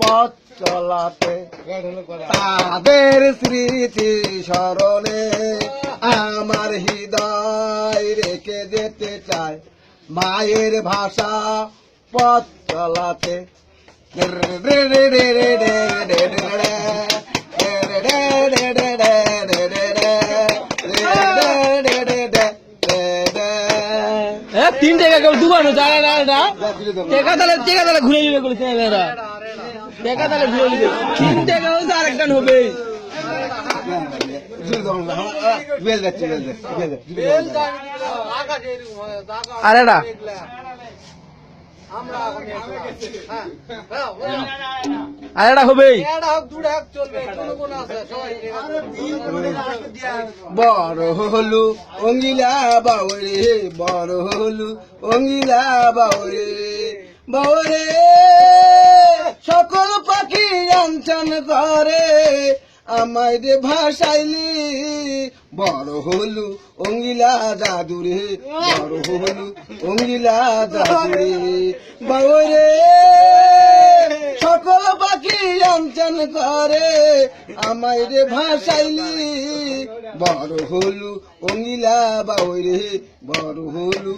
পথ চলাতে তাদের স্মৃতি স্মরণে আমার হৃদয় রেখে যেতে চায়। মায়ের ভাষা পথ চলাতে তিন টাকা কেউ দুবানো জানা না এটা টেকা তাহলে টেকা তাহলে ঘুরে নিবে টেকা তাহলে নিবে তিন টাকা হবে। আর হবে। বড় হলু অঙ্গিলা বাউরে, বড় হলু অঙ্গিলা বাউরে বাউরে। পাখি করে আমায় রে ভাসাইলি। বড় হলু অঙ্গিলা জাদুরে বড় হলু অঙ্গিলা জাদুরে বাউরে সকল পাখি আঞ্চন করে, আমায় রে ভাসাইলি। বড় হলু অঙ্গিলা বাউরে বড় হলু